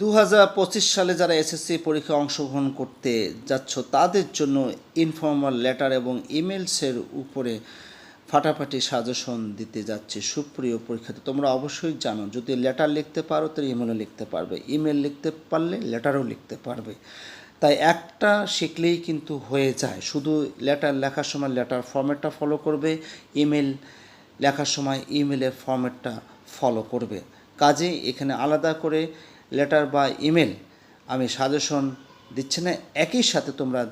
দু হাজার পঁচিশ সালে যারা এসএসসি পরীক্ষায় অংশগ্রহণ করতে যাচ্ছ, তাদের জন্য ইনফর্মাল লেটার এবং ইমেলসের উপরে ফাটাফাটি সাজেশন দিতে যাচ্ছে সুপ্রিয় পরীক্ষাতে তোমরা অবশ্যই জানো, যদি লেটার লিখতে পারো তো ইমেলও লিখতে পারবে। ইমেল লিখতে পারলে লেটারও লিখতে পারবে। তাই একটা শিখলেই কিন্তু হয়ে যায়। শুধু লেটার লেখার সময় লেটার ফর্ম্যাটটা ফলো করবে ইমেল লেখার সময় ইমেলের ফর্ম্যাটটা ফলো করবে। কাজে এখানে আলাদা করে লেটার বা ইমেল আমি সাজেশন দিচ্ছি না একই সাথে তোমরা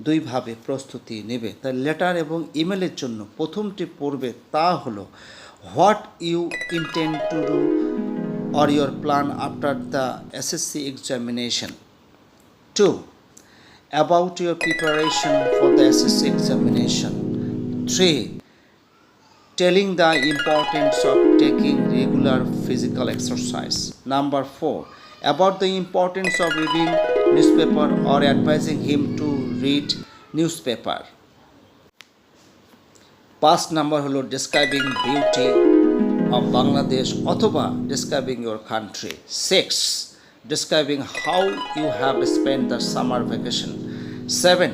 দুইভাবে প্রস্তুতি নেবে। তাই লেটার এবং ইমেলের জন্য প্রথমটি পড়বে তা হলো what you intend to do or your plan after the SSC examination? Two about your preparation for the SSC examination. Three, telling the importance of taking regular physical exercise. Number four, about the importance of reading newspaper or advising him to read newspaper. পাঁচ number হলো describing beauty of Bangladesh অথবা describing your country six describing how you have spend the summer vacation seven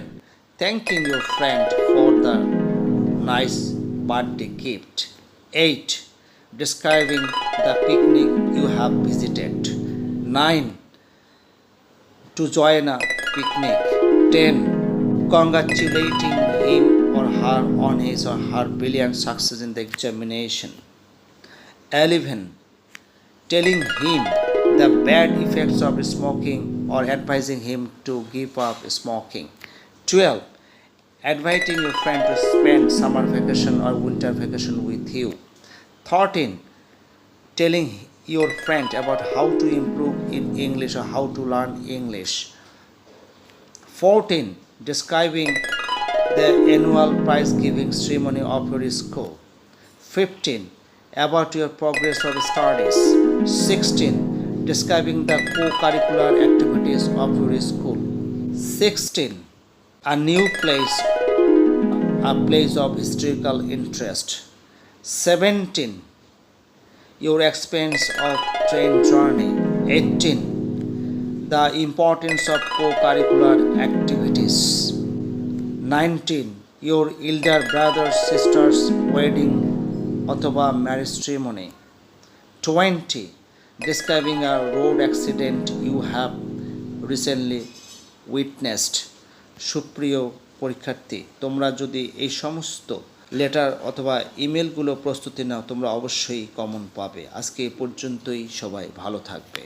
thanking your friend for the nice birthday gift. 8. Describing the picnic you have visited. 9. To join a picnic. 10. Congratulating him or her on his or her brilliant success in the examination. 11. Telling him the bad effects of smoking or advising him to give up smoking. 12 Inviting your friend to spend summer vacation or winter vacation with you. 13 telling your friend about how to improve in english or how to learn english. 14 describing the annual prize giving ceremony of your school. 15 about your progress of studies. 16 describing the co-curricular activities of your school. 16 a new place a place of historical interest 17 your expense of train journey 18 the importance of co-curricular activities 19 your elder brothers sisters wedding অথবা marriage ceremony 20 describing a road accident you have recently witnessed সুপ্রিয় পরীক্ষার্থী, তোমরা যদি এই সমস্ত letter অথবা ইমেলগুলো প্রস্তুতি নাও, তোমরা অবশ্যই কমন পাবে। আজকে এ পর্যন্তই, সবাই ভালো থাকবে।